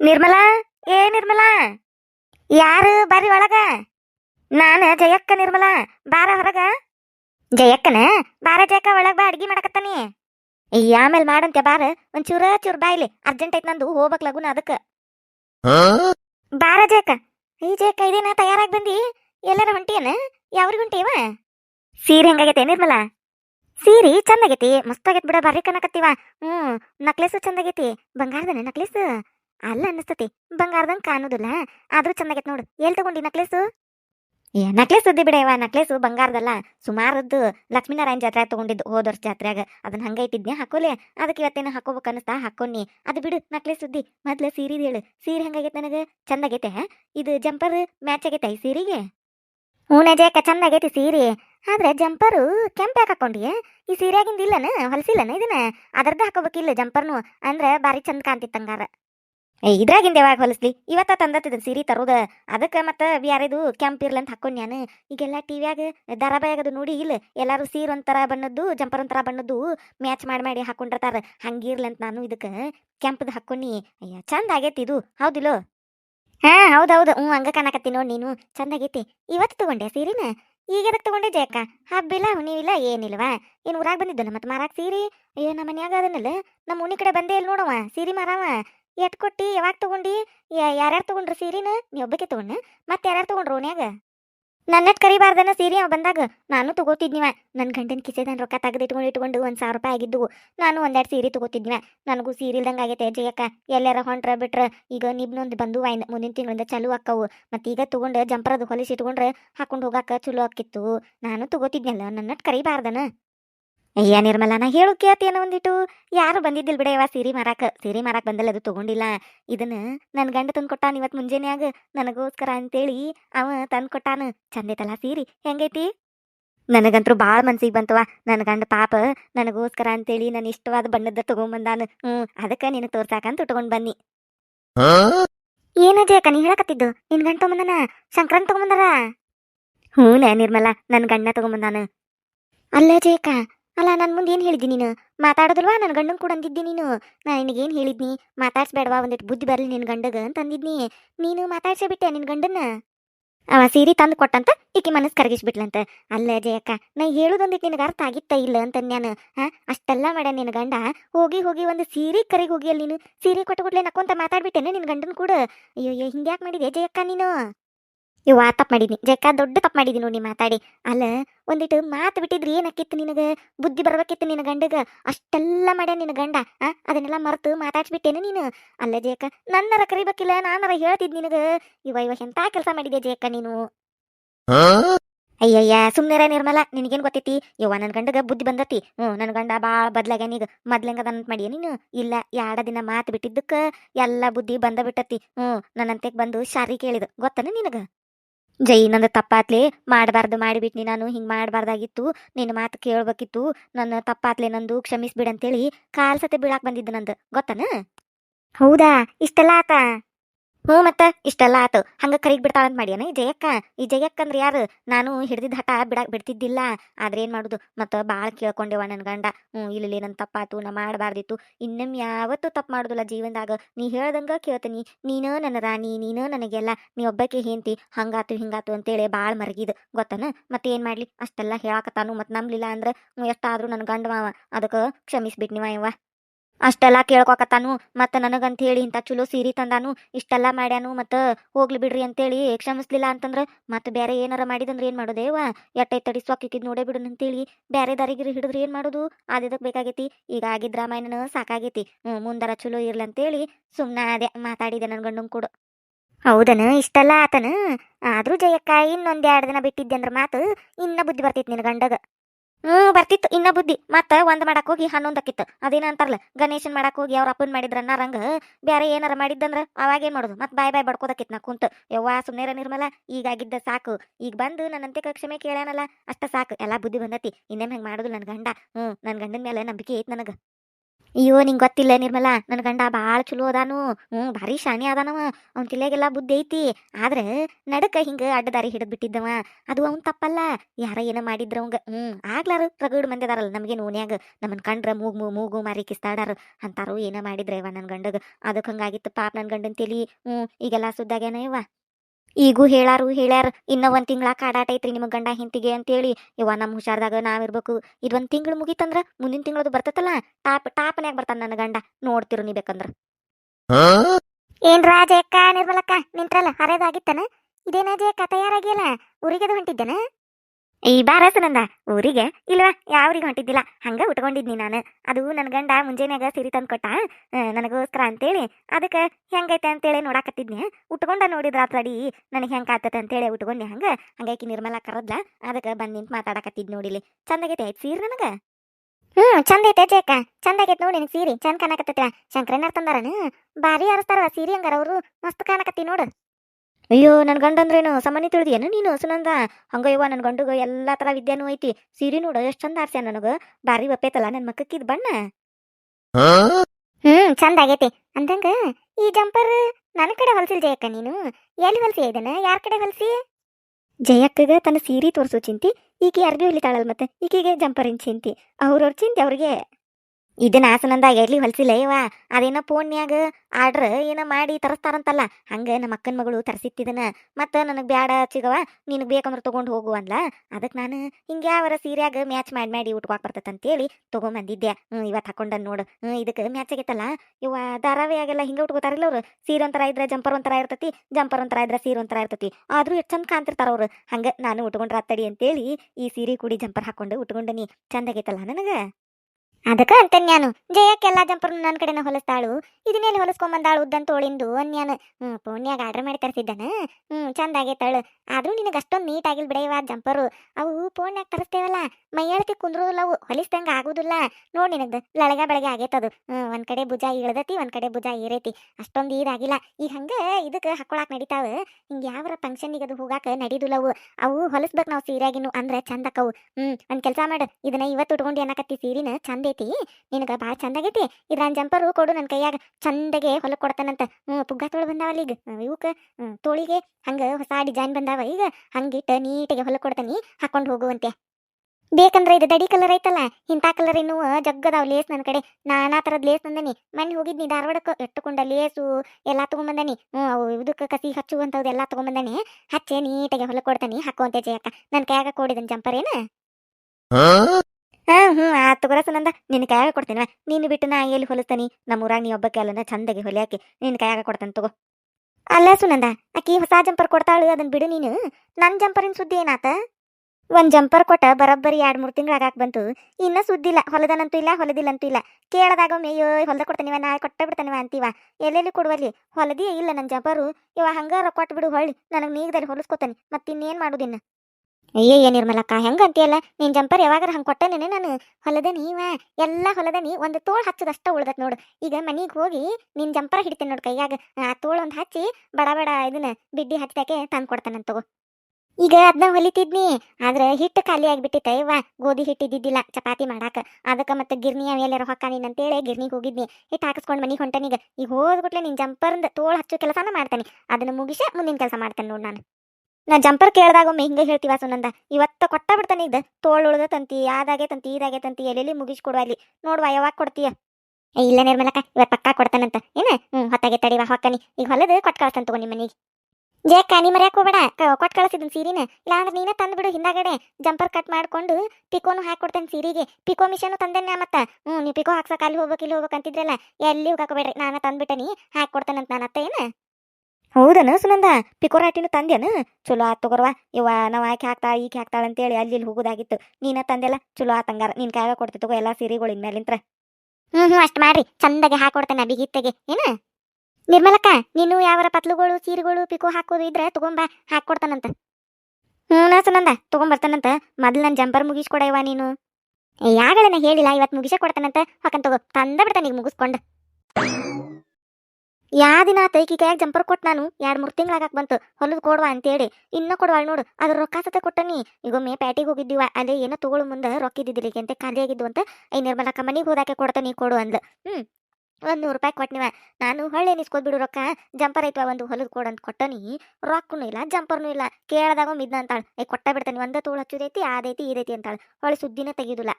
ನಿರ್ಮಲಾ? ಏ ನಿರ್ಮಲಾ? ಯಾರು? ಬಾರಿ ಒಳಗ. ನಾನು ಜಯಕ್ಕ ನಿರ್ಮಲಾ. ಬಾರ ಹೊರಗ. ಜಯಕ್ಕನ? ಬಾರ ಜಯಕ್ಕ ಒಳಗ ಬಾ ಅಡ್ಗಿ ಮಾಡಕತ್ತಾನಿ. ಈ ಆಮೇಲೆ ಮಾಡಂತೆ ಬಾರ. ಒಂದ್ ಚೂರ ಚೂರ್ ಬಾಯ್ಲಿ ಅರ್ಜೆಂಟ್ ಐತ್ ನಂದು ಹೋಗ್ಬೇಕ್ ಲಗುನ ಅದಕ್ಕ. ಬಾರ ಜಯಕ್ಕ. ಈ ಜಯಕ್ಕ ಇದೇನ ತಯಾರಾಗಿ ಬಂದಿ? ಎಲ್ಲರ ಹೊಂಟಿಯನ ಯಾವ್ರಿಗೆ ಹೊಂಟಿವ ಸೀರೆ ಹೆಂಗಾಗೈತೆ ನಿರ್ಮಲಾ? ಸೀರೆ ಚಂದಾಗೈತಿ. ಮಸ್ತ್ ಆಗೈತಿ ಬಿಡ ಬಾರಿ ಕನಕತ್ತೀವ ಹ್ಮ್ ನಕ್ಲೇಸು ಚಂದಾಗೈತಿ. ಬಂಗಾರದನ ನಕ್ಲೆಸ್? ಅಲ್ಲ ಅನ್ನಿಸ್ತತಿ ಬಂಗಾರದಂಗ್ ಕಾಣೋದಿಲ್ಲ, ಆದ್ರೂ ಚಂದಾಗೈತಿ ನೋಡು. ಎಲ್ ತಗೊಂಡಿ ನಕ್ಲೇಸು ಏ ನಕ್ಲೇಸ್ ಸುದ್ದಿ ಬಿಡವ ನಕ್ಲೇಸು ಬಂಗಾರದಲ್ಲ. ಸುಮಾರದ್ದು ಲಕ್ಷ್ಮೀನಾರಾಯಣ ಜಾತ್ರೆ ತಗೊಂಡಿದ್ದು ಹೋದ ವರ್ಷ ಜಾತ್ರೆಯಾಗ. ಅದನ್ನ ಹಂಗೈತಿದ್ನೆ ಹಾಕೋಲೆ. ಅದಕ್ಕೆ ಇವತ್ತೇನು ಹಾಕೋಬೇಕು ಅನ್ನಿಸ್ತಾ ಹಾಕೋನಿ ಅದು ಬಿಡು ನಕ್ಲೆಸ್ ಸುದ್ದಿ ಮೊದ್ಲು ಸೀರೆ ಹೇಳು. ಸೀರೆ ಹೆಂಗಾಗೈತೆ ನನಗೆ? ಚಂದಾಗೈತೆ ಇದು ಜಂಪರ್ ಮ್ಯಾಚ್ ಆಗೈತೆ ಈ ಸೀರೆಗೆ? ಹೂನೆ ಜೇಕ ಚಂದಾಗೈತಿ ಸೀರೆ. ಆದ್ರೆ ಜಂಪರು ಕೆಂಪ ಯಾಕೆ ಹಾಕೊಂಡಿ ಈ ಸೀರೆಯಾಗಿಂದ ಇಲ್ಲನ? ಹೊಲಸಿಲ್ಲನ ಇದನ್ನ? ಅದರ್ದ ಹಾಕೋಬೇಕಿಲ್ಲ ಜಂಪರ್ನು. ಅಂದ್ರೆ ಬಾರಿ ಚಂದ ಕಾಣ್ತಿತ್ತಂಗಾರ. ಇದ್ರಾಗಿಂದ ಯಾವಾಗ ಹೊಲಿಸ್ಲಿ? ಇವತ್ತ ತಂದತ್ತಿದ ಸೀರೆ ತರೋದ. ಅದಕ್ಕೆ ಮತ್ತೆ ಬ್ಯಾರೆದು ಕೆಂಪ್ ಇರ್ಲಿ ಅಂತ ಹಾಕೊಂಡ್ ನಾನು. ಈಗೆಲ್ಲ ಟಿವಿಯಾಗ ಧಾರಾವಾಹಿಯಾಗದು ನೋಡಿ ಇಲ್ಲ. ಎಲ್ಲರೂ ಸೀರೆ ಒಂಥರ ಬಣ್ಣದ್ದು, ಜಂಪರ್ ಒಂಥರ ಬಣ್ಣದ್ದು ಮ್ಯಾಚ್ ಮಾಡಿ ಮಾಡಿ ಹಾಕೊಂಡಿರ್ತಾರ. ಹಂಗಿರ್ಲಿ ಅಂತ ನಾನು ಇದಕ್ಕೆ ಕೆಂಪದ ಹಾಕೊಂಡಿ ಅಯ್ಯ, ಚಂದ ಆಗೈತಿ ಇದು. ಹೌದಿಲ್ಲೋ? ಹಾ, ಹೌದೌದು. ಹ್ಞೂ, ಹಂಗ ಕಾಣಕತ್ತಿ ನೋಡಿ ನೀನು. ಚಂದ ಆಗೈತಿ. ಇವತ್ತು ತಗೊಂಡೆ ಸೀರೆನ. ಈಗ ಎದಕ್ ತಗೊಂಡೆ ಜಯಕ್ಕ? ಹಬ್ಬಿಲ್ಲ, ಹುಣಿವಿಲ್ಲ, ಏನಿಲ್ವಾ? ಏನು ಊರಾಗ ಬಂದಿದ್ದಲ್ಲ ಮತ್ತೆ ಮಾರಾಕ್ ಸೀರೆ? ಅಯ್ಯೋ ನಮ್ಮ ಮನ್ಯಾಗ ಅದನ್ನಲ್ಲ ನಮ್ಮ ಉನಿ ಕಡೆ ಬಂದೇ ಇಲ್ಲ ನೋಡವ ಸೀರೆ ಮಾರವ. ಎಟ್ ಕೊಟ್ಟಿ ಯಾವಾಗ ತಗೊಂಡಿ? ಯಾರ್ಯಾರು ತಗೊಂಡ್ರಿ ಸೀರೆನ? ನೀ ಒಬ್ಬಕ್ಕೆ ತಗೊಂಡ ಮತ್ತೆ ಯಾರ್ಯಾರು ತಗೊಂಡ್ರು ಓನ್ಯಾಗ ನನ್ನಟ್ ಕರಿಬಾರ್ದನ ಸೀರೆ ಅವ ಬಂದಾಗ ನಾನು ತಗೋತಿದ್ನಿವ. ನನ್ನ ಗಂಡನ ಕಿಸೆದನ್ ರೊಕ್ಕ ತೆಗೆದು ಇಟ್ಕೊಂಡು ಒಂದು ಸಾವಿರ ರೂಪಾಯಿ ಆಗಿದ್ದು ನಾನು ಒಂದೆರಡು ಸೀರೆ ತಗೋತಿದ್ನಿವ. ನನಗೂ ಸೀರೆ ಇಲ್ದಂಗೆ ಆಗೈತೆ ಜಯಕ್ಕ. ಎಲ್ಲಾರ ಹೊಂಟ್ರ ಬಿಟ್ರ ಈಗ ನಿಬ್ನೊಂದು ಬಂದು ವಾಯ್ನ ಮುಂದಿನ ತಿಂಗಳಿಂದ ಚಲೋ ಆಕ್ಕವು ಮತ್ತು ಈಗ ತಗೊಂಡು ಜಂಪರದು ಹೊಲಿಸಿ ಇಟ್ಕೊಂಡ್ರೆ ಹಾಕೊಂಡು ಹೋಗಾಕ ಚಲೋ ಆಕಿತ್ತು ನಾನು ತಗೋತಿದ್ನಲ್ಲ, ನನ್ನಟ್ ಕರಿಬಾರ್ದನ. ಅಯ್ಯ ನಿರ್ಮಲ ನಾ ಹೇಳು ಕೇಳ್ತೀಯನ ಒಂದಿಟ್ಟು ಯಾರು ಬಂದಿದ್ದಿಲ್ಲ ಬಿಡ ಯಾವ ಸೀರೆ ಮಾರಾಕ. ಸೀರೆ ಮಾರಾಕ್ ಬಂದಲ್ಲ ಅದು ತಗೊಂಡಿಲ್ಲ. ಇದನ್ನ ನನ್ನ ಗಂಡ ತಂದು ಕೊಟ್ಟಾನ ಇವತ್ತು ಮುಂಜಾನೆಯಾಗ. ನನಗೋಸ್ಕರ ಅಂತೇಳಿ ಅವ ತಂದು ಕೊಟ್ಟಾನ ಚಂದೈತಲ್ಲ ಸೀರೆ ಹೆಂಗೈತಿ? ನನಗಂತೂ ಭಾಳ ಮನ್ಸಿಗೆ ಬಂತವ ನನ್ನ ಗಂಡ ಪಾಪ ನನಗೋಸ್ಕರ ಅಂತೇಳಿ ನನ್ನ ಇಷ್ಟವಾದ ಬಣ್ಣದ ತಗೊಂಬಂದಾನ. ಹ್ಞೂ ಅದಕ್ಕೆ ನೀನು ತೋರ್ಸಾಕಂತ ಉಟ್ಕೊಂಡು ಬನ್ನಿ. ಏನ ಜಯಕ ನೀ ಹೇಳಕತ್ತಿದ್ದು? ನಿನ್ ಗಂಡ ತಗೊಂಬಂದನ? ಸಂಕ್ರಾಂತಿ ತಗೊಂಬಂದಾರ? ನೇ ನಿರ್ಮಲ ನನ್ನ ಗಂಡ ತಗೊಂಬಂದಾನ. ಅಲ್ಲ ಜಯಕ ಅಲ್ಲ ನನ್ನ ಮುಂದೆ ಏನು ಹೇಳಿದ್ದಿ ನೀನು? ಮಾತಾಡೋದಲ್ವಾ? ನನ್ನ ಗಂಡನ ಕೂಡ ಅಂದಿದ್ದೆ ನೀನು. ನಾನು ನಿನಗೇನು ಹೇಳಿದ್ನಿ? ಮಾತಾಡ್ಸ್ಬೇಡವಾ? ಒಂದಿಟ್ಟು ಬುದ್ಧಿ ಬರಲಿ ನಿನ್ನ ಗಂಡಗ ಅಂತ ಅಂದಿದ್ನಿ. ನೀನು ಮಾತಾಡ್ಸೇ ಬಿಟ್ಟೆ ನಿನ್ನ ಗಂಡನ್ನ? ಅವ ಸೀರೆ ತಂದು ಕೊಟ್ಟಂತ ಈಕೆ ಮನಸ್ಸು ಕರಗಿಸ್ಬಿಟ್ಲಂತ. ಅಲ್ಲ ಜಯಕ್ಕ, ನಾ ಹೇಳುದೊಂದಿಟ್ಟು ನಿನಗೆ ಅರ್ಥ ಆಗಿತ್ತ ಇಲ್ಲ ಅಂತ ನಾನು, ಹಾ? ಅಷ್ಟೆಲ್ಲ ಮಾಡ್ಯ ನಿನ್ನ ಗಂಡ. ಹೋಗಿ ಹೋಗಿ ಒಂದು ಸೀರೆ ಕರೆಗೆ ಹೋಗಿ ಅಲ್ಲಿ ನೀನು. ಸೀರೆ ಕೊಟ್ಟು ಕೊಟ್ಲೆ ನಕ್ಕೊಂತ ಮಾತಾಡ್ಬಿಟ್ಟೇನೆ ನಿನ್ನ ಗಂಡನ ಕೂಡ. ಅಯ್ಯೋ ಹಿಂಗ್ಯಾಕೆ ಮಾಡಿದೆ ಜಯಕ್ಕ ನೀನು? ಇವ ತಪ್ಪು ಮಾಡಿದ್ನಿ. ಜಕ್ಕ ದೊಡ್ಡ ತಪ್ಪು ಮಾಡಿದಿ ನೋಡಿ ಮಾತಾಡಿ. ಅಲ್ಲ ಒಂದಿಟ್ಟು ಮಾತು ಬಿಟ್ಟಿದ್ರಿ ಏನಕ್ಕಿತ್ತು ನಿನಗೆ? ಬುದ್ಧಿ ಬರಬೇಕಿತ್ತು ನಿನ್ನ ಗಂಡಗ? ಅಷ್ಟೆಲ್ಲ ಮಾಡ್ಯ ನಿನ್ನ ಗಂಡ? ಆ ಅದನ್ನೆಲ್ಲ ಮರೆತು ಮಾತಾಡ್ಸ್ಬಿಟ್ಟೇನು ನೀನು? ಅಲ್ಲ ಜಯಕ್ಕ ನನ್ನರ ಕರಿಬೇಕಿಲ್ಲ ನಾನರ ಹೇಳ್ತಿದ್ ನಿನಗೆ? ಇವ ಇವ ಎಂತ ಕೆಲಸ ಮಾಡಿದೆ ಜಯಕ್ಕ ನೀನು? ಅಯ್ಯಯ್ಯ ಸುಮ್ನೆರ ನಿರ್ಮಲ ನಿನಗೇನು ಗೊತ್ತೈತಿ? ಯವ್ವ ನನ್ನ ಗಂಡಗ ಬುದ್ಧಿ ಬಂದತಿ. ಹ್ಞೂ ನನ್ನ ಗಂಡ ಭಾಳ ಬದ್ಲಾಗ್ಯಾನೀಗ ಮೊದ್ಲಂಗದ ಮಾಡಿಯ ನೀನು? ಇಲ್ಲ ಯಾಡ ದಿನ ಮಾತು ಬಿಟ್ಟಿದ್ದಕ್ಕೆ ಎಲ್ಲ ಬುದ್ಧಿ ಬಂದ ಬಿಟ್ಟತಿ. ಹ್ಞೂ ನನ್ನಂತೆಗೆ ಬಂದು ಶಾರಿ ಕೇಳಿದ. ಗೊತ್ತನ ನಿನಗ? ಜೈ ನಂದು ತಪ್ಪಾತ್ಲೆ ಮಾಡಬಾರ್ದು ಮಾಡಿಬಿಟ್ನಿ ನಾನು, ಹಿಂಗೆ ಮಾಡಬಾರ್ದಾಗಿತ್ತು. ನಿನ್ನ ಮಾತು ಕೇಳಬೇಕಿತ್ತು. ನನ್ನ ತಪ್ಪಾತ್ಲೆ ನಂದು ಕ್ಷಮಿಸ್ಬಿಡಂತೇಳಿ ಕಾಲ್ ಸತೆ ಬೀಳಾಕ್ ಬಂದಿದ್ದು ನಂದು. ಗೊತ್ತನ? ಹೌದಾ? ಇಷ್ಟೆಲ್ಲ ಆತ? ಹ್ಞೂ ಮತ್ತೆ, ಇಷ್ಟೆಲ್ಲ ಆತು. ಹಂಗ ಕರಿಗ್ ಬಿಡ್ತಾಳಂತ ಮಾಡ್ಯಾನ ಈ ಜಯಕ್ಕ. ಈ ಜಯಕ್ಕ ಅಂದ್ರೆ ಯಾರು? ನಾನು ಹಿಡ್ದಿದ್ದ ಹಠ ಬಿಡ ಬಿಡ್ತಿದ್ದಿಲ್ಲ. ಆದ್ರೆ ಏನ್ ಮಾಡುದು? ಮತ್ತ ಭಾಳ ಕೇಳ್ಕೊಂಡೆವ ನನ್ನ ಗಂಡ. ಹ್ಞೂ ಇಲ್ಲಿ ನನ್ನ ತಪ್ಪಾತು, ನಾ ಮಾಡಬಾರ್ದಿತ್ತು. ಇನ್ನೊಮ್ಮೆ ಯಾವತ್ತೂ ತಪ್ಪು ಮಾಡುದಿಲ್ಲ ಜೀವನದಾಗ. ನೀ ಹೇಳ್ದಂಗ ಕೇಳ್ತೀನಿ. ನೀನ ನನ್ನ ರಾಣಿ, ನೀನ ನನಗೆಲ್ಲ. ನೀ ಒಬ್ಬಕ್ಕೆ ಹೇಂತಿ ಹಂಗಾತು, ಹಿಂಗಾತು ಅಂತೇಳಿ ಭಾಳ ಮರಗಿದ್. ಗೊತ್ತನ? ಮತ್ತೆ ಏನ್ ಮಾಡ್ಲಿ? ಅಷ್ಟೆಲ್ಲ ಹೇಳಾಕತ್ತಾನು. ಮತ್ತೆ ನಂಬಲಿಲ್ಲ ಅಂದ್ರೆ ಎಷ್ಟಾದರೂ ನನ್ನ ಗಂಡವ ಅದಕ್ಕೆ ಕ್ಷಮಿಸ್ಬಿಟ್ನಿವ ಇವ ಅಷ್ಟೆಲ್ಲ ಕೇಳ್ಕೊಕತ್ತಾನು, ಮತ್ತೆ ನನಗಂತ ಹೇಳಿ ಇಂಥ ಚಲೋ ಸೀರೆ ತಂದಾನು, ಇಷ್ಟೆಲ್ಲ ಮಾಡ್ಯಾನು, ಮತ್ತೆ ಹೋಗ್ಲಿ ಬಿಡ್ರಿ ಅಂತೇಳಿ ಕ್ಷಮಿಸ್ಲಿಲ್ಲ ಅಂತಂದ್ರೆ ಮತ್ತೆ ಬೇರೆ ಏನಾರ ಮಾಡಿದಂದ್ರೆ ಏನು ಮಾಡೋದೇವ ಎಟ್ಟೈ ತಡಿ ಸ್ವಕ್ಕಿದ್ ನೋಡೇ ಬಿಡು ಅಂತೇಳಿ ಬೇರೆ ದಾರಿಗಿರಿ ಹಿಡಿದ್ರೆ ಏನು ಮಾಡೋದು? ಆದಿದಕ್ಕೆ ಬೇಕಾಗೈತಿ? ಈಗ ಆಗಿದ ರಾಮಾಯಣನ ಸಾಕಾಗೈತಿ ಮುಂದರ ಚಲೋ ಇರ್ಲಿ ಅಂತೇಳಿ ಸುಮ್ಮನೆ ಅದೇ ಮಾತಾಡಿದೆ ನನ್ನ ಗಂಡನ್ ಕೂಡ. ಹೌದನ? ಇಷ್ಟೆಲ್ಲ ಆತನ? ಆದ್ರೂ ಜಯಕ್ಕ ಇನ್ನೊಂದು ಎರಡು ದಿನ ಬಿಟ್ಟಿದ್ದೆ ಅಂದ್ರೆ ಮಾತು ಇನ್ನ ಬುದ್ಧಿ ಬರ್ತೈತಿ ನಿನ್ನ ಗಂಡಗ. ಹ್ಞೂ ಬರ್ತಿತ್ತು. ಇನ್ನ ಬುದ್ಧಿ. ಮತ್ತ ಒಂದ್ ಮಾಡಕ್ ಹೋಗಿ ಹನ್ನೊಂದಕ್ಕಿತ್ತು. ಅದೇನ ಅಂತಾರಲ್ಲ, ಗಣೇಶನ್ ಮಾಡಕ್ ಹೋಗಿ ಅವ್ರ ಅಪ್ಪನ್ ಮಾಡಿದ್ರ ಅನ್ನರಂಗ ಬ್ಯಾರೆ ಏನಾರ ಮಾಡಿದ್ದಂದ್ರ ಅವಾಗ ಏನ್ ಮಾಡೋದು? ಮತ್ ಬಾಯ್ ಬಾಯ್ ಬಡ್ಕೋದಕ್ಕಿತ್ ನಾ ಕುಂತ, ಯವ್ವಾ ಸುಮ್ನೇರ ನಿರ್ಮಲ, ಈಗಾಗಿದ್ದ ಸಾಕು. ಈಗ ಬಂದು ನನ್ನಂತೆ ಕ್ಷಮೆ ಕೇಳ್ಯಾನಲ್ಲ, ಅಷ್ಟ ಸಾಕು. ಎಲ್ಲಾ ಬುದ್ಧಿ ಬಂದತಿ. ಇನ್ನೇನ್ ಹೆಂಗ್ ಮಾಡುದು ನನ್ ಗಂಡ? ಹ್ಮ್, ನನ್ ಗಂಡನ ಮೇಲೆ ನಂಬಿಕೆ ಐತ್ ನನಗ. ಅಯ್ಯೋ, ನಿಂಗೆ ಗೊತ್ತಿಲ್ಲ ನಿರ್ಮಲ? ನನ್ನ ಗಂಡ ಭಾಳ ಚಲೋ ಅದಾನು. ಹ್ಞೂ ಭಾರಿ ಶಾಣಿ ಅದಾನವ. ಅವ್ನ ತಿಲೆಗೆಲ್ಲ ಬುದ್ಧಿ ಐತಿ. ಆದ್ರೆ ನಡಕ ಹಿಂಗೆ ಅಡ್ಡದಾರಿ ಹಿಡಿದು ಬಿಟ್ಟಿದ್ದವ ಅದು ಅವ್ನ್ ತಪ್ಪಲ್ಲ. ಯಾರ ಏನೋ ಮಾಡಿದ್ರ ಅವಂಗ? ಹ್ಞೂ ಆಗ್ಲಾರು ರಗಡ್ ಮಂದಿ ಅದಾರಲ್ಲ ನಮಗೆ ಓನ್ಯಾಗ ನಮ್ಮನ್ನ ಕಂಡ್ರ ಮೂಗು ಮೂ, ಮೂಗು ಮಾರಿ ಕಿಸ್ತಾಡಾರು ಅಂತಾರು ಏನೋ ಮಾಡಿದ್ರೆ ಇವ ನನ್ನ ಗಂಡಗ. ಅದಕ್ಕೆ ಹಂಗಾಗಿತ್ತು ಪಾಪ ನನ್ನ ಗಂಡನ ತಲಿ ಹ್ಞೂ ಈಗೆಲ್ಲ ಸುದ್ದಾಗ್ಯಾನ ಇವ. ಈಗೂ ಹೇಳಾರು ಹೇಳ್ಯಾರ, ಇನ್ನ ಒಂದ್ ತಿಂಗಳ ಕಾಡಾಟ ಐತ್ರಿ ನಿಮಗೆ ಗಂಡ ಹೆಂತಿಗೆ ಅಂತೇಳಿ. ಇವ ನಮ್ಮ ಹುಷಾರ್ದಾಗ ನಾವಿರ್ಬೇಕು ಇದೊಂದ್ ತಿಂಗಳು ಮುಗೀತಂದ್ರ ಮುಂದಿನ ತಿಂಗಳದು ಬರ್ತತಲ್ಲ, ಟಾಪ್, ಟಾಪನ್ಯಾಗ ಬರ್ತಾನ ನನ್ನ ಗಂಡ. ನೋಡ್ತಿರು ನೀ ಬೇಕಂದ್ರ. ಏನ್ ರಾಜಕ್ಕ ನಿರ್ಮಲಕ್ಕ, ನಿಂತ್ರಲ್ಲ, ಹರೇದಾಗಿತ್ತನ? ಇದೇನ ಅಕ್ಕ ತಯಾರಾಗಿಯಲ್ಲ? ಊರಿಗೆದು ಹೊಂಟಿದ್ದೇನ? ಈ ಬಾರಸ ನಂದ ಊರಿಗೆ? ಇಲ್ವಾ? ಯಾವ್ರಿಗೆ ಹೊಂಟಿದ್ದಿಲ್ಲ ಹಂಗ ಉಟ್ಕೊಂಡಿದ್ನಿ ನಾನು. ಅದು ನನ್ನ ಗಂಡ ಮುಂಜಾನ್ಯಾಗ ಸಿರಿ ತಂದು ಕೊಟ್ಟ. ನನಗೋಸ್ಕರ ಅಂತೇಳಿ. ಅದಕ್ಕೆ ಹೆಂಗೈತೆ ಅಂತೇಳಿ ನೋಡಾಕತ್ತಿದ್ನಿ. ಉಟ್ಕೊಂಡ ನೋಡಿದ್ರ ತಡಿ, ನನಗೆ ಹೆಂಗೆ ಆತತೆ ಅಂತೇಳಿ ಉಟ್ಕೊಂಡೆ ಹಂಗ. ಹಂಗಾಕಿ ನಿರ್ಮಲ ಕರದ್ಲ. ಅದಕ್ಕೆ ಬಂದ್ ನಿಂತು ಮಾತಾಡಕತ್ತಿದ್ ನೋಡಿಲಿ ಚಂದಾಗೈತೆ ಐತ್ ಸೀರೆ ನನಗ? ಹ್ಮ್ ಚಂದ ಐತೆ ಜೇಕ ಚಂದ ಆಗೈತೆ ನೋಡಿ ನಿನ್ ಸೀರೆ. ಚಂದ ಕಾಣಕತ್ತೈತೆ ಶಂಕರಣ್ಣರ್ ತಂದಾರನ? ಭಾರಿ ಅರಸ್ತಾರ ಸೀರೆ ಹಂಗಾರ ಅವರು. ಮಸ್ತ್ ಕಾಣಕತ್ತಿ ನೋಡು. ಅಯ್ಯೋ ನನ್ನ ಗಂಡಂದ್ರೇನು? ಸಾಮಾನ್ಯ ತಿಳಿದೇನ ನೀನು? ಸುನಂದ ಹಂಗ ಯವ್ವ ನನ್ನ ಗಂಡಗ ಎಲ್ಲಾ ತರ ವಿದ್ಯಾನು ಐತಿ. ಸೀರೆ ನೋಡು, ಎಷ್ಟು ಚಂದ ಆರ್ಸ್ಯ ನನಗ. ಬಾರಿ ಒಪ್ಪೈತಲ್ಲ ನನ್ನ ಮಕ್ಕಕ್ಕಿದ್ ಬಣ್ಣ. ಹ್ಮ್, ಚಂದ ಆಗೈತಿ. ಅಂದಂಗ, ಈ ಜಂಪರ್ ನನ್ನ ಕಡೆ ಹೊಲ್ಸಿಲ್ ಜಯಕ್ಕ ನೀನು? ಎಲ್ಲಿ ಹೊಲ್ಸಿ ಇದನ್ನ? ಯಾರ ಕಡೆ ಹೊಲ್ಸಿ? ಜಯಕ್ಕಗ ತನ್ನ ಸೀರೆ ತೋರಿಸೋ ಚಿಂತಿ, ಈಕೆ ಅರ್ಬಿ ಹೊಲಿತಾಳಲ್ ಮತ್ತೆ, ಈಕೆಗೆ ಜಂಪರಿನ್ ಚಿಂತಿ. ಅವ್ರವ್ರ ಚಿಂತೆ ಅವ್ರಿಗೆ. ಇದನ್ನ ಆಸನಂದ ಎಲ್ಲಿ ಹೊಲ್ಸಿಲ್ಲ ಇವ ಅದೇನೋ ಫೋನ್ಯಾಗ ಆರ್ಡ್ರ್ ಏನೋ ಮಾಡಿ ತರಿಸ್ತಾರಂತಲ್ಲ, ಹಂಗ ನಮ್ಮ ಅಕ್ಕನ ಮಗಳು ತರಿಸಿತ್ತಿದನ ಮತ್ತ ನನಗೆ ಬ್ಯಾಡ ಚಿಗವ ನಿನಗೆ ಬೇಕಂದ್ರೆ ತೊಗೊಂಡು ಹೋಗು ಅಂದ್ಲ. ಅದಕ್ಕೆ ನಾನು ಹಿಂಗೆ ಯಾವರ ಸೀರ್ಯಾಗ ಮ್ಯಾಚ್ ಮಾಡಿ ಮಾಡಿ ಉಟ್ಕೋಕ್ ಬರ್ತೈತೆ ಅಂತೇಳಿ ತೊಗೊಂಬಂದಿದ್ದೆ. ಹ್ಞೂ ಇವತ್ತು ಹಾಕೊಂಡ ನೋಡು. ಇದಕ್ಕೆ ಮ್ಯಾಚ್ ಆಗೈತಲ್ಲ. ಇವ ಧಾರಾವಾಹಿಯಾಗೆಲ್ಲ ಹಿಂಗೆ ಉಟ್ಕೋತಾರಿಲ್ಲ ಅವ್ರು. ಸೀರೆ ಒಂಥರ ಇದ್ರೆ ಜಂಪರ್ ಒಂಥರ ಇರ್ತೈತಿ, ಜಂಪರ್ ಒಂಥರ ಇದ್ರೆ ಸೀರೆ ಒಂಥರ ಇರ್ತೈತಿ. ಆದ್ರೂ ಎಷ್ಟು ಚಂದ ಕಾಣ್ತಿರ್ತಾರ ಅವ್ರು. ಹಂಗೆ ನಾನು ಉಟ್ಕೊಂಡ್ರ ಅತ್ತಡಿ ಅಂತೇಳಿ ಈ ಸೀರೆ ಕೂಡಿ ಜಂಪರ್ ಹಾಕೊಂಡು ಉಟ್ಕೊಂಡನಿ. ಚಂದ ಆಗೈತಲ್ಲ ನನಗೆ? ಅದಕ್ಕ ಅಂತ ನಾನು. ಜಯಕ್ಕೆಲ್ಲ ಜಂಪರ್ ನನ್ನ ಕಡೆನ ಹೊಲಸ್ತಾಳು. ಇದನ್ನೆಲ್ಲಿ ಹೊಲಸ್ಕೊಂಬಂದಾಳು ಉದ್ದಂತ ತೋಳಿಂದು ಅನ್ಯಾನು. ಹ್ಞೂ ಪೋನ್ಯಾಗ ಆರ್ಡರ್ ಮಾಡಿ ತರಿಸಿದ್ದಾನ. ಹ್ಞೂ ಚಂದ ಆಗೈತಾಳು. ಆದ್ರೂ ನಿನಗೆ ಅಷ್ಟೊಂದು ನೀಟ್ ಆಗಿಲ್ ಬಿಡೈವ ಜಂಪರು. ಅವು ಪೋಣ್ಯಾಗ ತರಿಸ್ತೇವಲ್ಲ. ಮೈಯಳತಿ ಕುಂದ್ರೋದಿಲ್ಲ ಅವು. ಹೊಲಿಸ್ದಂಗ ಆಗೋದಿಲ್ಲ. ನೋಡಿ ನಿನಗೆ ಲಳಗ ಬೆಳಗ್ಗೆ ಆಗೈತದು. ಹ್ಞೂ ಒಂದ್ ಕಡೆ ಭುಜ ಇಳ್ದತಿ, ಒಂದ್ ಕಡೆ ಭುಜ ಏರೈತಿ. ಅಷ್ಟೊಂದು ಇದಾಗಿಲ್ಲ ಈ ಹಂಗ ಇದಕ್ಕೆ ಹಾಕೊಳಕ್ಕೆ ನಡಿತಾವ. ಹಿಂಗೆ ಯಾವರ ಫಂಕ್ಷನ್ ಅದು ಹೋಗಾಕ ನಡೀದಿಲ್ಲವು ಅವು. ಅವು ಹೊಲಸ್ಬೇಕು ನಾವು ಸೀರೆಯಾಗಿನು ಅಂದ್ರೆ ಚಂದ ಅಕ್ಕವು. ಹ್ಞೂ ಒಂದು ಕೆಲಸ ಮಾಡು. ಇದನ್ನ ಇವತ್ತು ಉಟ್ಕೊಂಡು ಏನಕತ್ತಿ ಸೀರಿನ, ಚಂದ ಐತಿ ನಿನಗೆ ಭಾಳ ಚಂದ ಆಗೈತಿ. ಇದ್ರಾನ್ ಜಂಪರು ಕೊಡು ನನ್ನ ಕೈಯಾಗ. ಚಂದಗೆ ಹೊಲ ಕೊಡ್ತಾನಂತ. ಹ್ಞೂ ಪುಗ್ಗ ತೋಳು ಬಂದಾವಲ್ಲ ಈಗ. ಇವಕ್ಕೆ ತೋಳಿಗೆ ಹಂಗೆ ಹೊಸ ಡಿಸೈನ್ ಬಂದಾವ. ಈಗ ಹಂಗಿಟ್ಟು ನೀಟಿಗೆ ಹೊಲ ಕೊಡ್ತಾನಿ, ಹಾಕೊಂಡು ಹೋಗುವಂತೆ. ಬೇಕಂದ್ರೆ ಇದು ದಡಿ ಕಲರ್ ಐತಲ್ಲ, ಇಂಥ ಕಲರ್ ಇನ್ನು ಜಗ್ಗದಾವ್ ಲೇಸ್ ನನ್ನ ಕಡೆ. ನಾನಾ ಥರದ ಲೇಸ್ ತಂದನಿ ಮನೆ ಹೋಗಿದ್ನಿ ಧಾರವಾಡಕ್ಕೆ, ಎಟ್ಟುಕೊಂಡ ಲೇಸು ಎಲ್ಲ ತೊಗೊಂಬಂದನಿ. ಹ್ಞೂ ಅವು ಇದಕ್ಕೆ ಕಸಿ ಹಚ್ಚುವಂಥದ್ದು ಎಲ್ಲ ತೊಗೊಂಬಂದನಿ. ಹಚ್ಚೆ ನೀಟಾಗಿ ಹೊಲ ಕೊಡ್ತಾನಿ, ಹಾಕುವಂತೆ ಜಯಕ್ಕ. ನನ್ನ ಕೈಯಾಗ ಕೊಡಿದನ್ ಜಂಪರ್ ಏನ? ಹಾ ಹ್ಞೂ ಆ ತಗೋರ ಸುನಂದ ನಿನ್ನ ಕೈಯಾಗ ಕೊಡ್ತೀನಿ ನೀನು ಬಿಟ್ಟು ನಾ ಎಲ್ಲಿ ಹೊಲಿಸ್ತಾನಿ? ನಮ್ಮ ಊರಾಗ ನೀ ಒಬ್ಬಕ್ಕೆ ಅಲ್ಲನ ಚಂದಾಗಿ ಹೊಲಿಯಾಕಿ ನಿನ್ನ ಕೈಯಾಗ ಕೊಡ್ತಾನೆ ತಗೋ. ಅಲ್ಲ ಸುನಂದ ಆಕಿ ಹೊಸ ಜಂಪರ್ ಕೊಡ್ತಾಳು ಅದನ್ನ ಬಿಡು ನೀನು. ನನ್ನ ಜಂಪರಿನ ಸುದ್ದಿ ಏನಾತ? ಒಂದ್ ಜಂಪರ್ ಕೊಟ್ಟ ಬರೋಬ್ಬರಿ ಎರಡ್ ಮೂರ್ ತಿಂಗಳು ಆಗಾಕ್ ಬಂತು. ಇನ್ನ ಸುದ್ದಿಲ್ಲ, ಹೊಲದನಂತೂ ಇಲ್ಲ, ಹೊಲದಿಲ್ಲಂತೂ ಇಲ್ಲ. ಕೇಳದಾಗ ಮೇಯೋ ಹೊಲದ ಕೊಡ್ತಾನಿವ ನಾ ಕೊಟ್ಟ ಬಿಡ್ತಾನಿವ ಅಂತೀವ. ಎಲ್ಲೆಲ್ಲಿ ಕೊಡುವಲ್ಲಿ? ಹೊಲದಿ ಇಲ್ಲ ನನ್ನ ಜಂಪರು. ಇವ ಹಂಗಾರ ಕೊಟ್ಟು ಬಿಡು ಹೊಳ್ಳಿ, ನನಗೆ ನೀಗದಲ್ಲಿ ಹೊಲಿಸ್ಕೊತಾನೆ, ಮತ್ತಿನ್ನೇನ್ ಮಾಡುದಿನ್ನ? ಅಯ್ಯಯ್ಯ ನಿರ್ಮಲಕ್ಕ ಹೆಂಗ ಅಂತೀಯಲ್ಲ ನಿನ್ ಜಂಪರ್ ಯಾವಾಗಾರ ಹಂಗೆ ಕೊಟ್ಟನೇನೆ ನಾನು? ಹೊಲದ ನೀವ? ಎಲ್ಲ ಹೊಲದ ನೀ, ಒಂದು ತೋಳು ಹಚ್ಚದಷ್ಟ ಉಳ್ದತ್ ನೋಡು. ಈಗ ಮನೆಗೆ ಹೋಗಿ ನಿನ್ ಜಂಪರ್ ಹಿಡಿತೇನೆ ನೋಡು ಕೈಯಾಗ. ಆ ತೋಳು ಒಂದು ಹಚ್ಚಿ ಬಡ ಬಡ ಇದನ್ನ ಬಿಡ್ಡಿ ಹಚ್ಚಾಕೆ ತಂದು ಕೊಡ್ತಾನಂತ ಈಗ ಅದನ್ನ ಹೊಲಿತಿದ್ನಿ, ಆದ್ರೆ ಹಿಟ್ಟು ಖಾಲಿ ಆಗಿಬಿಟ್ಟಿತ್ತ ಇವ ಗೋಧಿ ಹಿಟ್ಟು ಇದ್ದಿದ್ದಿಲ್ಲ ಚಪಾತಿ ಮಾಡಾಕ. ಅದಕ್ಕೆ ಮತ್ತೆ ಗಿರ್ನಿ ಎಲ್ಲಾರ ಹೊಕ್ಕಾನಿನ್ ಅಂತೇಳಿ ಗಿರ್ನಿಗೆ ಹೋಗಿದ್ನಿ. ಹಿಟ್ಟು ಹಾಕಿಸ್ಕೊಂಡು ಮನಿಗೆ ಹೊಂಟನೀಗ. ಈಗ ಹೋದ್ಬಿಟ್ಲೆ ನಿನ್ ಜಂಪರ್ದ ತೋಳು ಹಚ್ಚೋ ಕೆಲಸನ ಮಾಡ್ತಾನೆ. ಅದನ್ನ ಮುಗಿಸ ಮುಂದಿನ ಕೆಲಸ ಮಾಡ್ತಾನೆ ನೋಡು ನಾನು. ನಾ ಜಂಪರ್ ಕೇಳ್ದಾಗ ಒಮ್ಮೆ ಹಿಂಗೆ ಹೇಳ್ತೀವ ಸುನಂದ. ಇವತ್ತ ಕೊಟ್ಟ ಬಿಡ್ತಾನೆ ಇದ್ದ. ತೋಳು ಉಳ್ದ ತಂತಿ ಯಾದಾಗೆ ತಂತಿ, ಇದಾಗೆ ತಂತಿ ಎಲ್ಲೆಲ್ಲಿ ಮುಗಿಸ್ಕೊಡುವ ಅಲ್ಲಿ. ನೋಡುವ, ಯಾವಾಗ ಕೊಡ್ತೀಯ? ಏ, ಇಲ್ಲ ನಿರ್ಮಲಕ್ಕ ಇವತ್ತು ಪಕ್ಕಾ ಕೊಡ್ತಾನಂತ. ಏನ? ಹ್ಞೂ ಹೊತ್ತಾಗೆ ತಡಿವಾ ಹೊಕ್ಕನಿ ಈಗ ಹೊಲದ ಕೊಟ್ಟು ಕಳ್ಸ್ತಾನೆ ತಗೋ ನಿಮ್ಮ ಮನೆಗೆ. ಜೇಕ ನೀ ಮರ್ಯಾಕ ಹೋಗ್ಬೇಡ. ಕೊಟ್ಟು ಕಳಿಸಿದ್ದೀನಿ ಸೀರಿನ. ಇಲ್ಲ ಅಂದ್ರೆ ನೀನೇ ತಂದ್ಬಿಡು ಹಿಂದಾಗಡೆ. ಜಂಪರ್ ಕಟ್ ಮಾಡ್ಕೊಂಡು ಪಿಕೋನು ಹಾಕೊಡ್ತೇನೆ ಸೀರಿಗೆ. ಪಿಕೋ ಮಿಷನು ತಂದೇನೆ ಮತ್ತ. ಹ್ಞೂ ನೀವು ಪಿಕೋ ಹಾಕ್ಸಕ್ಕೆ ಅಲ್ಲಿ ಹೋಗ್ಬೇಕು, ಇಲ್ಲಿ ಹೋಗ್ಬೇಕು ಅಂತಿದ್ರಲ್ಲ, ಎಲ್ಲಿ ಹೋಗಬೇಡ್ರಿ. ನಾನು ತಂದ್ಬಿಟ್ಟನಿ ಹಾಕೊಡ್ತೇನಂತ ನಾನು ಅತ್ತ, ಏನ? ಹೌದನ ಸುನಂದ? ಪಿಕೋ ರಾಟಿನೂ ತಂದೇನು? ಚಲೋ ಆತ್ ತಗೋರ್ವ. ಇವ ನಾವ್ ಆಕೆ ಹಾಕ್ತಾಳ, ಈಕೆ ಹಾಕ್ತಾಳ ಅಂತೇಳಿ ಅಲ್ಲಿ ಇಲ್ಲಿ ಹೋಗೋದಾಗಿತ್ತು. ನೀನ ತಂದೆಲ್ಲ ಚಲೋ ಆತಂಗಾರ ನಿನ್ ಕಾಯ ಕೊಡ್ತಿ ತಗೋ ಎಲ್ಲಾ ಸೀರೆಗಳು ಇನ್ಮೇಲಿಂತ್ರ. ಹ್ಮ್ ಹ್ಮ್, ಅಷ್ಟ್ ಮಾಡ್ರಿ. ಚಂದಗೆ ಹಾಕೊಡ್ತೇನೆ ಬಿಗಿತ್ತೆಗೆ ಏನ? ನಿರ್ಮಲಕ್ಕ, ನೀನು ಯಾವರ ಪತ್ಲುಗಳು, ಸೀರೆಗಳು, ಪಿಕೋ ಹಾಕೋದು ಇದ್ರೆ ತಗೊಂಬಾ, ಹಾಕೊಡ್ತಾನಂತ. ಹ್ಞೂ ನಾ ಸುನಂದ, ತಗೊಂಬರ್ತಾನಂತ. ಮೊದ್ಲು ನನ್ನ ಜಂಪರ್ ಮುಗಿಸ್ಕೊಡಯ್ಯವ ನೀನು. ಯಾಗಳನ್ನ ಹೇಳಿಲ್ಲ ಇವತ್ತು ಮುಗಿಸೇ ಕೊಡ್ತಾನಂತ. ಹಾಕಂತ ತಗೋ, ತಂದ ಬಿಡ್ತಾನೆ ಈಗ ಮುಗಿಸ್ಕೊಂಡು. ಯಾ ದಿನ ತೈಕಿಗೆ ಕೈಯಾಗ ಜಂಪರ್ ಕೊಟ್ಟು ನಾನು? ಎರಡು ಮೂರು ತಿಂಗಳಾಗಕ್ಕೆ ಬಂತು. ಹೊಲದ ಕೊಡುವ ಅಂತೇಳಿ. ಇನ್ನ ಕೊಡುವಾಳ್ ನೋಡು. ಅದ್ರ ರೊಕ್ಕ ಸತ ಕೊಟ್ಟನಿ ಈಗೊಮ್ಮೆ ಪ್ಯಾಟಿಗೆ ಹೋಗಿದ್ದೀವ. ಅದೇ ಏನೋ ತಗೊಳ್ಳೋ ಮುಂದೆ ರೊಕ್ಕ ಇದ್ದಿದ್ದಿಲ್ಲ ಅಂತ ಖಾಲಿ ಆಗಿದ್ದು ಅಂತ ಐ ನಿರ್ಮಲಕ್ಕ ಮನೆಗೆ ಹೋದಾಕೆ ಕೊಡ್ತಾನೆ ಕೊಡು ಅಂದ್ಲು. ಹ್ಞೂ ಒಂದು ನೂರು ರೂಪಾಯಿ ಕೊಟ್ಟಿವ ನಾನು ಹೊಳ್ಳೆ ನಿಸ್ಕೋದ್ ಬಿಡು ರೊಕ್ಕ. ಜಂಪರ್ ಐತವ ಒಂದು ಹೊಲದ ಕೊಡು ಅಂತ ಕೊಟ್ಟನಿ ರೊಕ್ಕನೂ ಇಲ್ಲ, ಜಂಪರ್ನೂ ಇಲ್ಲ. ಕೇಳ್ದಾಗ ಮಿದ್ನ ಅಂತಾಳೆ. ಐ ಕೊಟ್ಟ ಬಿಡ್ತಾನೆ ಒಂದೇ ತೋಳು ಹಚ್ಚುದೈತಿ ಅದೈತಿ ಇದೈತಿ ಅಂತಾಳೆ. ಹೊಳೆ ಸುದ್ದಿನ ತೆಗಿಯುದಿಲ್ಲ.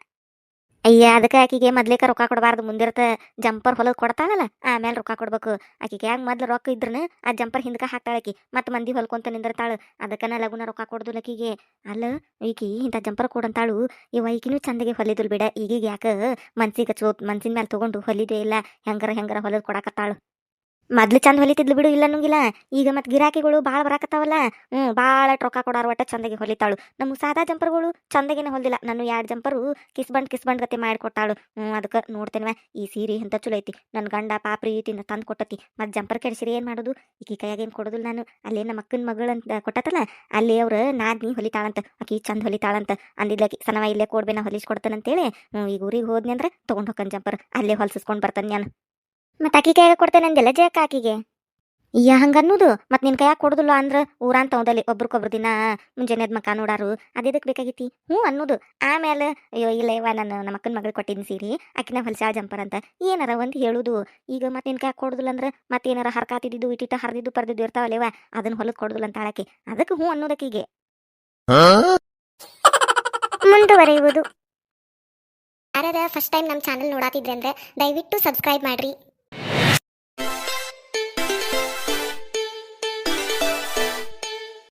ಅಯ್ಯ, ಅದಕ್ಕೆ ಆಕಿಗೆ ಮೊದ್ಲೇಕ ರೊಕ್ಕ ಕೊಡಬಾರ್ದು, ಮುಂದಿರ್ತ ಜಂಪರ್ ಹೊಲದ ಕೊಡ್ತಾಳಲ್ಲ ಆಮೇಲೆ ರೊಕ್ಕ ಕೊಡ್ಬೇಕು. ಆಕಿಗೆ ಹೆಂಗ್ ಮೊದ್ಲು ರೊಕ್ಕ ಇದ್ರನ ಆ ಜಂಪರ್ ಹಿಂದಕ್ಕೆ ಹಾಕ್ತಾಳಕಿ ಮತ್ತೆ ಮಂದಿ ಹೊಲ್ಕೊಂತ ನಿಂದಿರ್ತಾಳು. ಅದಕ್ಕನ ಲಗುನ ರೊಕ್ಕ ಕೊಡುದಿಲ್ಲ ಆಕಿಗೆ ಅಲ್ಲ, ಈಕಿ ಇಂಥ ಜಂಪರ್ ಕೊಡಂತಾಳು. ಇವ ಈಕಿನೂ ಚಂದಗೆ ಹೊಲಿದುಲ್ ಬಿಡ. ಈಗೀಗ ಯಾಕ ಮನ್ಸಿಗೆ ಚೋ, ಮನ್ಸಿನ ಮೇಲೆ ತೊಗೊಂಡು ಹೊಲಿದೇ ಇಲ್ಲ. ಹೆಂಗಾರ ಹೆಂಗಾರ ಹೊಲದ ಕೊಡಕತ್ತಾಳು. ಮೊದ್ಲು ಚಂದ ಹೊಲಿತಿದ್ಲು ಬಿಡು ಇಲ್ಲ ಅನ್ನಂಗಿಲ್ಲ ಈಗ ಮತ್ತೆ ಗಿರಾಕಿಗಳು ಭಾಳ ಬರಾಕತ್ತಾವಲ್ಲ. ಹ್ಞೂ ಭಾಳ ಟ್ರೊಕ್ಕ ಕೊಡಾರ ಒಟ್ಟ ಚಂದಗೆ ಹೊಲಿತಾಳು. ನಮ್ಮ ಸಾದಾ ಜಂಪರ್ಗಳು ಚಂದಗೆನೆ ಹೊಲಿಲ್ಲ ನಾನು ಎರಡು ಜಂಪರು ಕಿಸ್ಬಂಡ್ ಕಿಸ್ಬಂಡ್ ಗತಿ ಮಾಡಿಕೊಟ್ಟಾಳು ಹ್ಞೂ ಅದಕ್ಕೆ ನೋಡ್ತೇನೆ ಈ ಸೀರೆ ಅಂತ ಚಲೋ ಐತಿ. ನನ್ನ ಗಂಡ ಪಾಪ್ರಿ ತಿಂದ ತಂದು ಕೊಟ್ಟತಿ. ಮತ್ತು ಜಂಪರ್ ಕೆಡಿಸಿರಿ ಏನು ಮಾಡೋದು? ಈಕಿ ಕೈಯಾಗ ಏನು ಕೊಡೋದಿಲ್ಲ ನಾನು. ಅಲ್ಲೇ ನಮ್ಮ ಅಕ್ಕನ ಮಗಳಂತ ಕೊಟ್ಟತಲ್ಲ, ಅಲ್ಲಿ ಅವ್ರು ನಾದ್ನಿ ಹೊಲಿತಾಳಂತ. ಆಕಿ ಚಂದ ಹೊಲಿತಾಳಂತ. ಅಂದಿದ್ಲಕಿ ಸನವ ಇಲ್ಲೇ ಕೊಡ್ಬೇನ ಹೊಲಿಸ್ಕೊಡ್ತಾನಂತೇಳಿ. ಹ್ಞೂ ಈಗ ಊರಿಗೆ ಹೋದ್ನಿ ಅಂದ್ರೆ ತೊಗೊಂಡು ಹೋಗ್ತಾನೆ ಜಂಪರ್. ಅಲ್ಲೇ ಹೊಲಿಸ್ಕೊಂಡು ಬರ್ತಾನೆ ನಾನು ಮತ್ತೆ ಆಕಿ ಕೈಯಾಗ ಕೊಡ್ತೇನೆ ಅಂದೆಲ್ಲ ಜಯಕ್ಕ ಆಕಿಗೆ? ಯಾ ಹಂಗ ಅನ್ನೋದು ಮತ್ತೆ ನಿನ್ ಕೈಯಾಗ ಕೊಡುದಿಲ್ಲ ಅಂದ್ರ ಊರಾನ್ ಹೋದಲ್ಲಿ ಒಬ್ರಿಗೊಬ್ರು ದಿನ ಮುಂಜಾನೆ ಎದ್ದು ಮಕ್ಕ ನೋಡಾರು. ಅದಕ್ಕೆ ಬೇಕಾಗಿತಿ ಹ್ಞೂ ಅನ್ನೋದು. ಆಮೇಲೆ ಅಯ್ಯೋ, ಇಲ್ಲ ಇವ ನಾನು ನಮ್ಮ ಅಕ್ಕನ ಮಗಳು ಕೊಟ್ಟಿದ್ದೀನಿ ಸೀರೆ. ಆಕಿನ ಹೊಲ್ಸಾಳ ಜಂಪರ್ ಅಂತ. ಏನಾರ ಒಂದು ಹೇಳುದು. ಈಗ ಮತ್ತೆ ನಿನ್ ಕೈಯಾಗ ಕೊಡುದಿಲ್ಲ ಅಂದ್ರೆ ಮತ್ತೆ ಏನಾರ ಹರ್ಕಾತಿದ್ದು ಇಟ್ಟಿಟ್ಟು ಹರಿದಿದ್ದು, ಪರ್ದಿದ್ದು ಇರ್ತಾವಲ್ಲೇವ ಅದನ್ನ ಹೊಲದ ಕೊಡುದಿಲ್ಲ ಅಂತ ಆಳಕ್ಕೆ ಅದಕ್ಕೆ ಹ್ಞೂ ಅನ್ನೋದಕ್ಕೀಗೆ ಮುಂದುವರೆಯುವುದು. ಯಾರದ ಫಸ್ಟ್ ಟೈಮ್ ನಮ್ಮ ಚಾನಲ್ ನೋಡಾತಿದ್ರೆ ಅಂದ್ರೆ ದಯವಿಟ್ಟು ಸಬ್ಸ್ಕ್ರೈಬ್ ಮಾಡ್ರಿ.